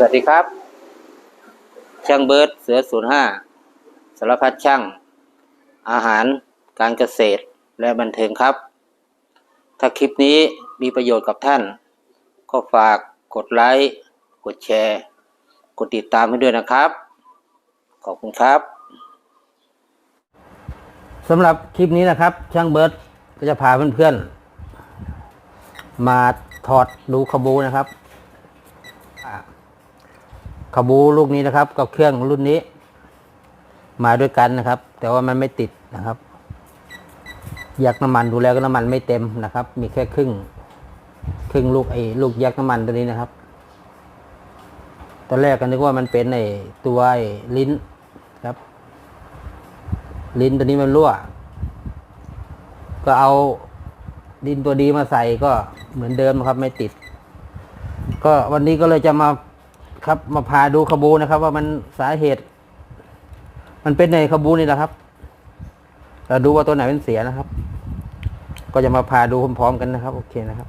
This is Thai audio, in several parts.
สวัสดีครับ ช่างเบิร์ดเสือศูนย์ห้าสารพัดช่าง อาหารการเกษตรและบันเทิงครับ ถ้าคลิปนี้มีประโยชน์กับท่าน ก็ฝากกดไลค์ กดแชร์ กดติดตามให้ด้วยนะครับ ขอบคุณครับสำหรับคลิปนี้นะครับ ช่างเบิร์ดก็จะพาเพื่อนๆ มาถอดดูขบูนะครับ ขบูลูกนี้นะครับกับเครื่องรุ่นนี้ มาด้วยกันนะครับ แต่ว่ามันไม่ติดนะครับยักน้ำมันดูแล้วก็น้ำมันไม่เต็มนะครับ มีแค่ครึ่ง ครึ่งลูกไอ้ลูกยักน้ำมันตัวนี้นะครับตอนแรกก็นึกว่ามันเป็นไอ้ตัวไอ้ลิ้นครับ ลิ้นตัวนี้มันรั่ว ก็เอาดินตัวดีมาใส่ก็เหมือนเดิมนะครับไม่ติด ก็วันนี้ก็เลยจะมา ครับ มาพาดูขบูนะครับ ว่ามันสาเหตุ มันเป็นในขบูนี่แหละครับเราดูว่าตัวไหนเป็นเสียนะครับ ก็จะมาพาดูพร้อมๆกันนะครับ โอเคนะครับ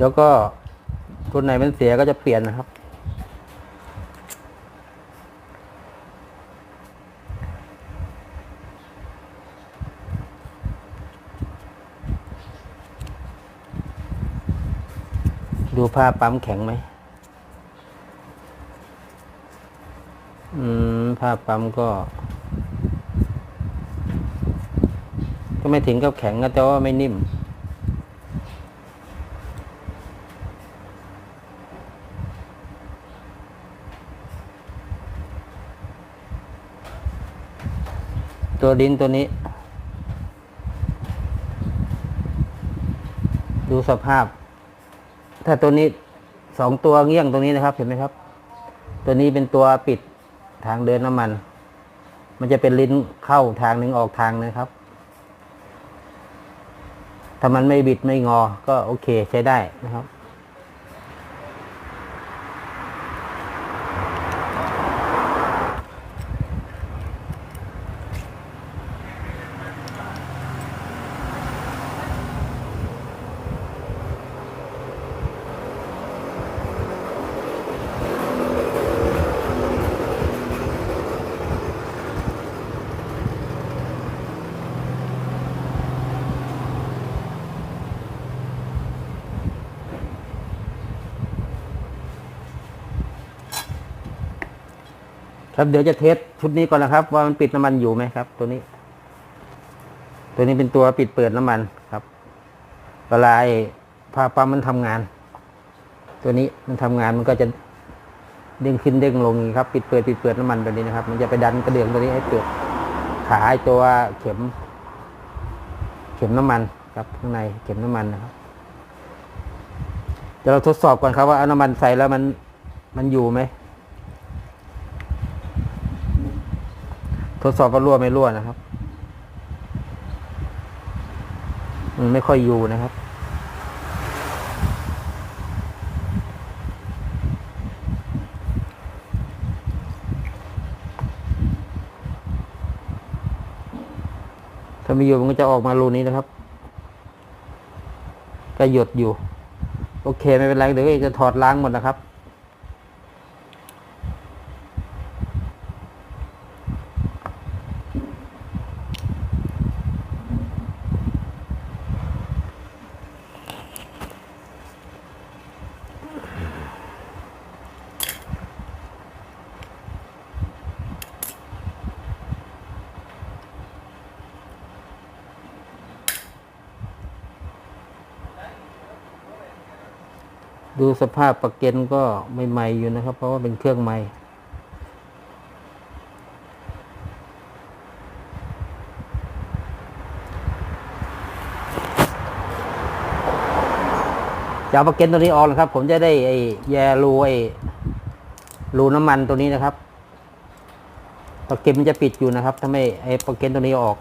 แล้วก็ตัวไหนเป็นเสียก็จะเปลี่ยนนะครับดูผ้าปั๊มแข็งไหม อืมผ้าปั๊มก็ ก็ไม่ถึงกับแข็งก็แต่ว่าไม่นิ่ม ตัวดินตัวนี้ ดูสภาพ ถ้าตัวนี้สองตัวเงี้ยงตรงนี้นะครับ เห็นไหมครับ ตัวนี้เป็นตัวปิด ทางเดินน้ำมัน มันจะเป็นลิ้นเข้าทางหนึ่งออกทางนะครับ ถ้ามันไม่บิดไม่งอก็โอเคใช้ได้นะครับ ครับเดี๋ยวจะเทสชุดนี้ก่อนนะครับ ว่ามันปิดน้ำมันอยู่ไหมครับ ตัวนี้ ตัวนี้เป็นตัวปิดเปิดน้ำมันครับเวลาไอ้ผ้าปั๊มมันทำงาน ตัวนี้มันทำงานมันก็จะเด้งขึ้นเด้งลงครับ ปิดเปิดปิดเปิดน้ำมันแบบนี้นะครับ มันจะไปดันกระเดื่องตัวนี้ให้เปิดขาไอ้ตัวเข็ม เข็มน้ำมันครับข้างในเข็มน้ำมันนะครับเดี๋ยวเราทดสอบก่อนครับว่าเอาน้ำมันใส่แล้วมันมันอยู่ไหม ทดสอบว่ารั่วไม่รั่วนะครับ มันไม่ค่อยอยู่นะครับ ถ้ามีอยู่มันก็จะออกมารูนี้นะครับก็หยดอยู่ โอเคไม่เป็นไรเดี๋ยวจะถอดล้างหมดนะครับ ดูสภาพประเก็นก็ไม่ใหม่อยู่นะครับ เพราะว่าเป็นเครื่องใหม่ จะเอาประเก็นตัวนี้ออกนะครับ ผมจะได้ไอ้แยรูไอ้รูน้ำมันตัวนี้นะครับประเก็นมันจะปิดอยู่นะครับถ้าไม่ไอ้ประเก็นตัวนี้ออก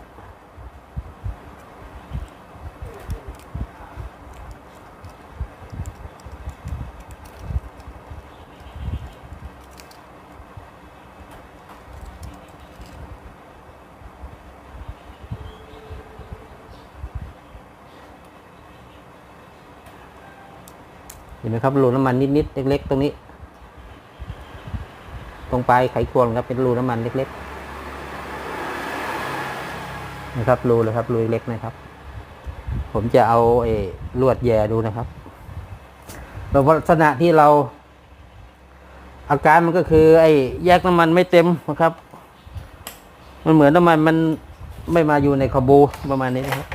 ห็นไหมครับรูน้ำมันนิดๆเล็ก ๆ ตรงนี้ ตรงปลายไขควงครับเป็นรูน้ำมันเล็กๆนะครับรูเลยครับรูเล็กนะครับ ผมจะเอาเอลวดแย่ดูนะครับลักษณะที่เราอาการมันก็คือ ไอ้แยกน้ำมันไม่เต็มนะครับ มันเหมือนน้ำมันมันไม่มาอยู่ในคาบูประมาณนี้นะครับ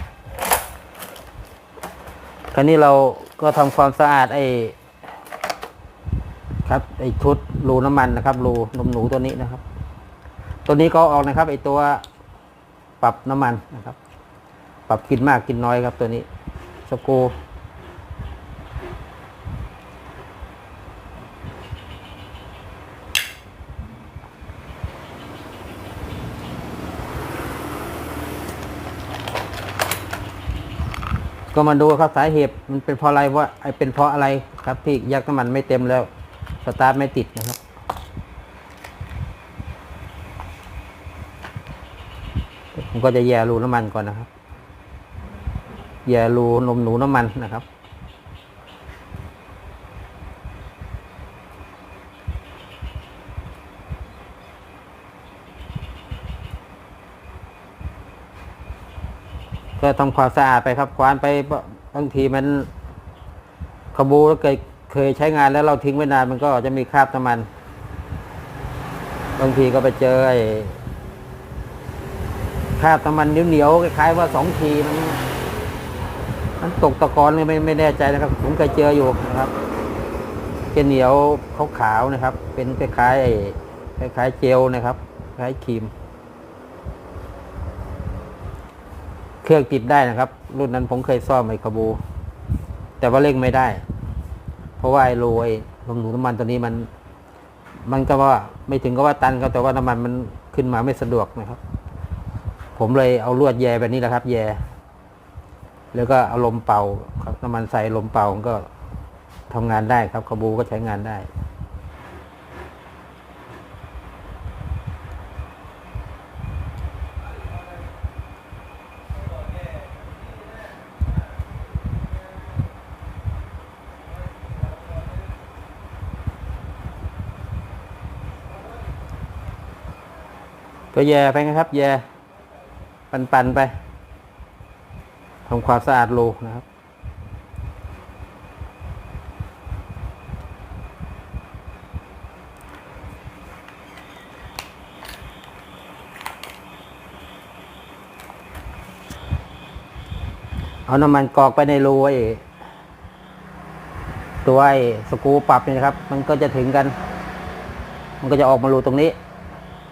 คราวนี้เรา ก็ทำความสะอาดไอ้ครับไอ้ชุดรูน้ำมันนะครับรูนมหนูตัวนี้นะครับ ตัวนี้ก็ออกนะครับไอ้ตัวปรับน้ำมันนะครับ ปรับกินมากกินน้อยครับตัวนี้สก ก็มาดูครับสาเหตุมันเป็นเพราะอะไรว่าไอเป็นเพราะอะไรครับที่ยักน้ำมันไม่เต็มแล้วสตาร์ทไม่ติดนะครับ ผมก็จะแย่รูน้ำมันก่อนนะครับแย่รูนมหนูน้ำมันนะครับ ก็ทำความสะอาดไปครับควานไปบางทีมันขบูแล้วเคยเคยใช้งานแล้วเราทิ้งไว้นานมันก็จะมีคราบน้ำมัน บางทีก็ไปเจอคราบน้ำมันเหนียวๆคล้ายๆว่าสองทีมันมันตกตะกอนเลยไม่ไม่แน่ใจนะครับ ผมเคยเจออยู่นะครับเป็นเหนียวขาวๆนะครับ เป็นคล้ายๆคล้ายๆเจลนะครับ คล้ายครีม เครื่องติดได้นะครับ รุ่นนั้นผมเคยซ่อมไอ้คาบู แต่ว่าเร่งไม่ได้ เพราะว่าไอ้โรยลมหนูน้ำมันตัวนี้มัน มันก็ว่าไม่ถึงก็ว่าตันก็แต่ว่าน้ำมันมันขึ้นมาไม่สะดวกนะครับ ผมเลยเอาลวดแยแบบนี้แหละครับ แย แล้วก็เอาลมเป่าครับน้ำมันใส่ลมเป่ามันก็ทำงานได้ครับคาบูก็ใช้งานได้ ก็แย่ไปนะครับ แย่ปันๆไปทำความสะอาดรูนะครับ เอาน้ำมันกรอกไปในรูไอ้ตัวไอ้สกูปรับนี่นะครับ มันก็จะถึงกัน มันก็จะออกมารูตรงนี้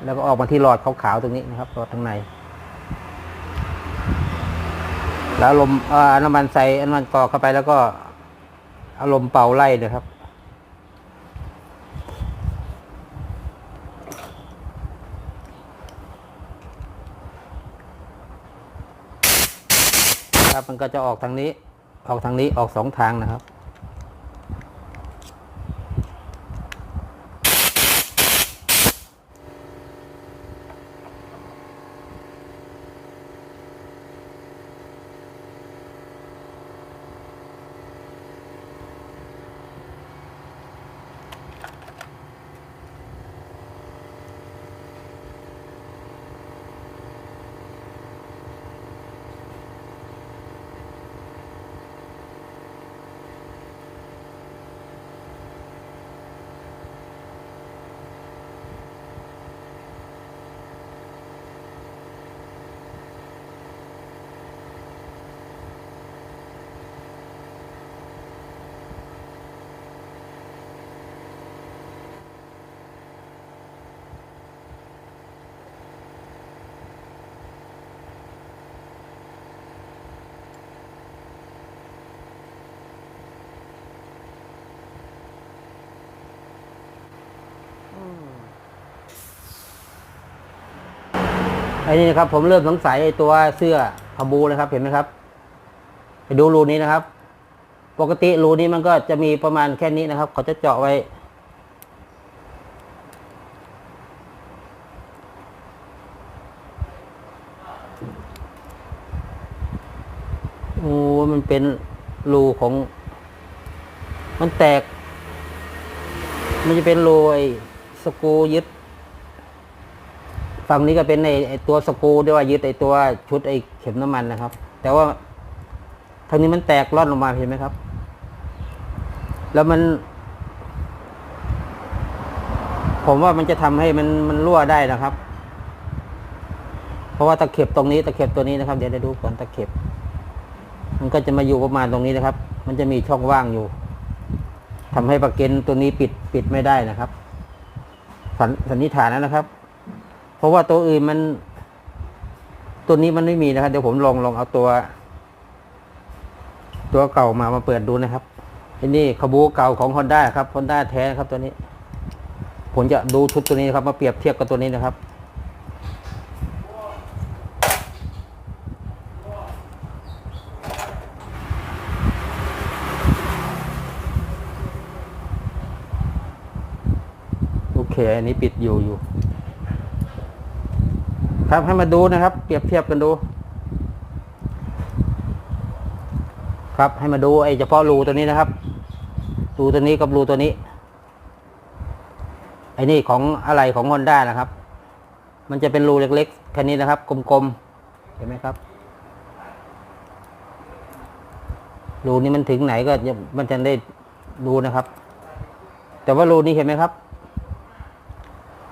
แล้วก็ออกมาที่หลอดขาวๆตรงนี้นะครับหลอดข้างใน แล้วลมอ่อน้ำมันใส่น้ำมันกรอกเข้าไปแล้วก็อาลมณ์เป่าไล่นะครับครับมันก็จะออกทางนี้ ออกทางนี้ออกสองทางนะครับ อ้นี่นะครับ ผมเริ่มสงสัยไอ้ตัวเสื้อขบูนะครับ เห็นไหมครับ ไปดูรูนี้นะครับ ปกติรูนี้มันก็จะมีประมาณแค่นี้นะครับ เขาจะเจาะไว้ โอ้มันเป็นรูของ มันแตก มันจะเป็นรูไอ้สกูยึด ฝั่งนี้ก็เป็นไอไอ้ตัวสกรูด้วยว่ายึดไอ้ตัวชุดไอ้เข็มน้ำมันนะครับ แต่ว่าทางนี้มันแตกร่อนลงมาเห็นไหมครับ แล้วมัน ผมว่ามันจะทำให้มันมันรั่วได้นะครับ เพราะว่าตะเข็บตรงนี้ตะเข็บตัวนี้นะครับ เดี๋ยวได้ดูก่อนตะเข็บ มันก็จะมาอยู่ประมาณตรงนี้นะครับ มันจะมีช่องว่างอยู่ทำให้ประเก็นตัวนี้ปิดปิดไม่ได้นะครับ สันสันนิษฐานนะครับ เพราะว่าตัวอื่นมัน ตัวนี้มันไม่มีนะครับ เดี๋ยวผมลองลองเอาตัว ตัวเก่ามามาเปิดดูนะครับอันนี้ขบูเก่าของฮอนด้าครับฮอนด้าแท้ครับตัวนี้ ผมจะดูชุดตัวนี้นะครับ มาเปรียบเทียบกับตัวนี้นะครับโอเค อันนี้ปิดอยู่อยู่ ครับให้มาดูนะครับ เปรียบเทียบกันดู ครับให้มาดูไอ้เฉพาะรูตัวนี้นะครับรูตัวนี้กับรูตัวนี้ไอ้นี่ของอะไรของฮอนด้านะครับ มันจะเป็นรูเล็กๆแค่นี้นะครับ กลมๆเห็นไหมครับรูนี้มันถึงไหนก็จะมันจะได้ดูนะครับ แต่ว่ารูนี้เห็นไหมครับ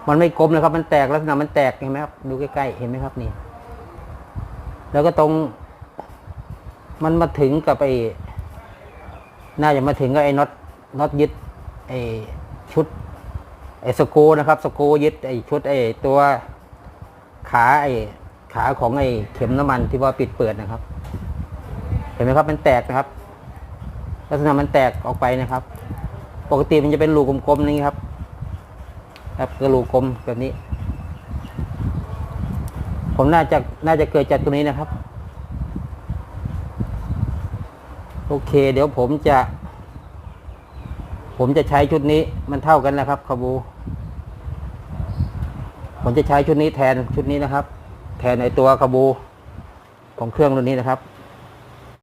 มันไม่กลมนะครับ มันแตกลักษณะมันแตกเห็นไหมครับ ดูใกล้ๆเห็นไหมครับนี่ แล้วก็ตรงมันมาถึงกับไอ้น่าจะมาถึงกับไอ้น็อตน็อตยึดไอ้ชุดไอ้สกูนะครับสกูยึดไอ้ชุดไอ้ตัวขาไอ้ขาของไอ้เข็มน้ำมันที่ว่าปิดเปิดนะครับ เห็นไหมครับมันแตกนะครับ ลักษณะมันแตกออกไปนะครับ ปกติมันจะเป็นรูกลมๆนี่ครับ ครับกระลูกกลมแบบนี้ ผมน่าจะน่าจะเกิดจากตรงนี้นะครับ โอเค เดี๋ยวผมจะ ผมจะใช้ชุดนี้มันเท่ากันนะครับคาบูผมจะใช้ชุดนี้แทนชุดนี้นะครับ แทนในตัวคาบูของเครื่องรุ่นนี้นะครับ